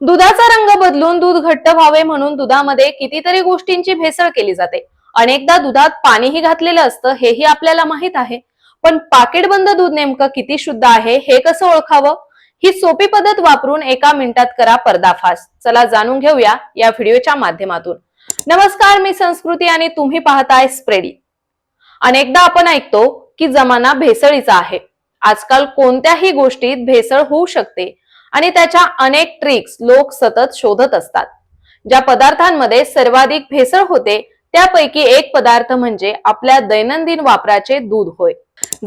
दुधाचा रंग बदलून दूध घट्ट व्हावे म्हणून दुधामध्ये कितीतरी गोष्टींची भेसळ केली जाते. अनेकदा दुधात पाणीही घातलेलं असतं हेही आपल्याला माहीत आहे. पण पाकिटबंद दूध नेमकं किती शुद्ध आहे हे कसं ओळखावं? ही सोपी पद्धत वापरून एका मिनिटात करा पर्दाफाश. चला जाणून घेऊया या व्हिडिओच्या माध्यमातून. नमस्कार मी संस्कृती आणि तुम्ही पाहताय स्प्रेडी. अनेकदा आपण ऐकतो की जमाना भेसळीचा आहे. आजकाल कोणत्याही गोष्टीत भेसळ होऊ शकते. आणि त्याच्या अनेक ट्रिक्स लोक सतत शोधत असतात. ज्या पदार्थांमध्ये सर्वाधिक भेसळ होते त्यापैकी एक पदार्थ म्हणजे आपल्या दैनंदिन वापराचे दूध होय.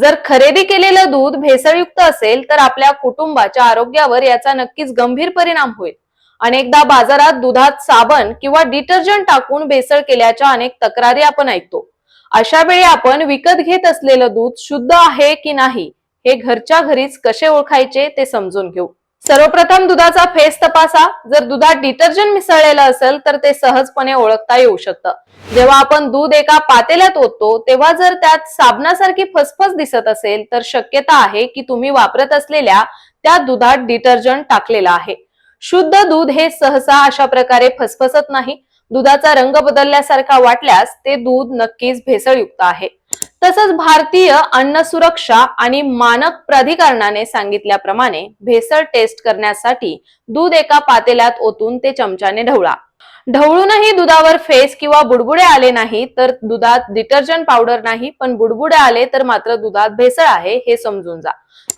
जर खरेदी केलेलं दूध भेसळयुक्त असेल तर आपल्या कुटुंबाच्या आरोग्यावर याचा नक्कीच गंभीर परिणाम होईल. अनेकदा बाजारात दुधात साबण किंवा डिटर्जंट टाकून भेसळ केल्याच्या अनेक तक्रारी आपण ऐकतो. अशा वेळी आपण विकत घेत असलेलं दूध शुद्ध आहे की नाही हे घरच्या घरीच कसे ओळखायचे ते समजून घेऊ. सर्वप्रथम दुधाचा फेस तपासा. जर दुधात डिटर्जंट मिसळलेलं असेल तर ते सहजपणे ओळखता येऊ शकतं. जेव्हा आपण दूध एका पातेल्यात ओततो तेव्हा जर त्यात साबणासारखी फसफस दिसत असेल तर शक्यता आहे की तुम्ही वापरत असलेल्या त्या दुधात डिटर्जंट टाकलेलं आहे. शुद्ध दूध हे सहसा अशा प्रकारे फसफसत नाही. दुधाचा रंग बदलल्यासारखा वाटल्यास ते दूध नक्कीच भेसळयुक्त आहे. तसंच भारतीय अन्न सुरक्षा आणि मानक प्राधिकरणाने सांगितल्याप्रमाणे भेसळ टेस्ट करण्यासाठी दूध एका पातेल्यात ओतून ते चमच्याने ढवळा. ढवळूनही दुधावर फेस किंवा बुडबुडे आले नाही तर दुधात डिटर्जंट पावडर नाही पण बुडबुडे आले तर मात्र दुधात भेसळ आहे हे समजून जा.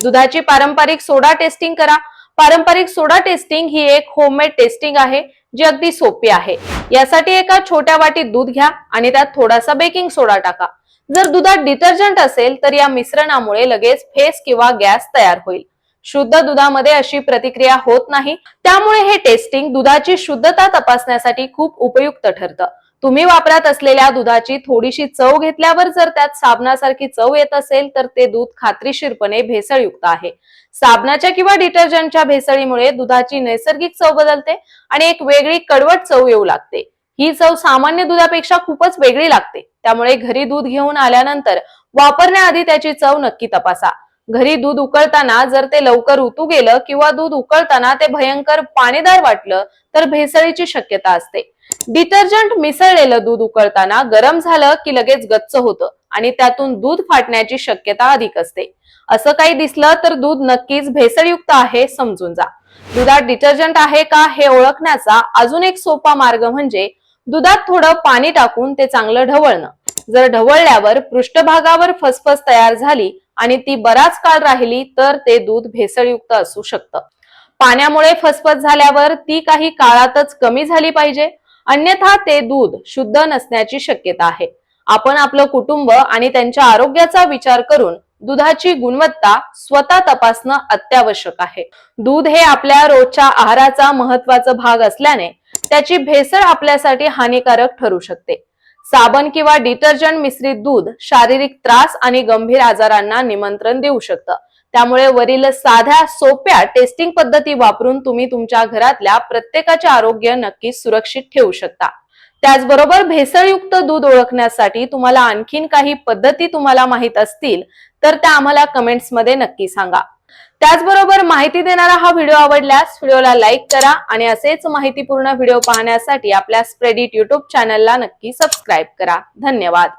दुधाची पारंपरिक सोडा टेस्टिंग करा. पारंपरिक सोडा टेस्टिंग ही एक होममेड टेस्टिंग आहे जी अगदी सोपी आहे. यासाठी एका छोट्या वाटीत दूध घ्या आणि त्यात थोडासा बेकिंग सोडा टाका. जर दुधात डिटर्जंट असेल तर या मिश्रणामुळे लगेच फेस किंवा गॅस तयार होईल. शुद्ध दुधामध्ये अशी प्रतिक्रिया होत नाही. त्यामुळे हे टेस्टिंग दुधाची शुद्धता तपासण्यासाठी खूप उपयुक्त ठरतं. तुम्ही वापरत असलेल्या दुधाची थोडीशी चव घेतल्यावर जर त्यात साबणासारखी चव येत असेल तर ते दूध खात्रीशीरपणे भेसळयुक्त आहे. साबणाच्या किंवा डिटर्जंटच्या भेसळीमुळे दुधाची नैसर्गिक चव बदलते आणि एक वेगळी कडवट चव येऊ लागते. ही चव सामान्य दुधापेक्षा खूपच वेगळी लागते. त्यामुळे घरी दूध घेऊन आल्यानंतर वापरण्याआधी त्याची चव नक्की तपासा. घरी दूध उकळताना जर ते लवकर उतू गेलं किंवा दूध उकळताना ते भयंकर पाणीदार वाटलं तर भेसळीची शक्यता असते. डिटर्जंट मिसळलेलं दूध उकळताना गरम झालं की लगेच गच्च होतं आणि त्यातून दूध फाटण्याची शक्यता अधिक असते. असं काही दिसलं तर दूध नक्कीच भेसळयुक्त आहे समजून जा. दुधात डिटर्जंट आहे का हे ओळखण्याचा अजून एक सोपा मार्ग म्हणजे दुधात थोडं पाणी टाकून ते चांगलं ढवळणं. जर ढवळल्यावर पृष्ठभागावर फसफस तयार झाली आणि ती बराच काळ राहिली तर ते दूध भेसळयुक्त असू शकतं. पाण्यामुळे फसफस झाल्यावर ती काही काळातच कमी झाली पाहिजे. अन्यथा ते दूध शुद्ध नसण्याची शक्यता आहे. आपण आपलं कुटुंब आणि त्यांच्या आरोग्याचा विचार करून दुधाची गुणवत्ता स्वतः तपासणं अत्यावश्यक आहे. दूध हे आपल्या रोजच्या आहाराचा महत्त्वाचा भाग असल्याने त्याची भेसळ आपल्यासाठी हानिकारक ठरू शकते. साबण किंवा डिटर्जंट मिश्रित दूध शारीरिक त्रास आणि गंभीर आजारांना निमंत्रण देऊ शकतं. त्यामुळे वरील साध्या सोप्या टेस्टिंग पद्धती वापरून तुम्ही तुमच्या घरातल्या प्रत्येकाचे आरोग्य नक्कीच सुरक्षित ठेवू शकता. त्याचबरोबर भेसळयुक्त दूध ओळखण्यासाठी तुम्हाला आणखीन काही पद्धती तुम्हाला माहीत असतील तर त्या आम्हाला कमेंट्समध्ये नक्की सांगा. त्याचबरोबर माहिती देणारा हा व्हिडिओ आवडल्यास व्हिडिओला लाईक करा आणि असेच माहितीपूर्ण व्हिडिओ पाहण्यासाठी आपल्या स्प्रेडिट युट्यूब चॅनलला नक्की सबस्क्राईब करा. धन्यवाद.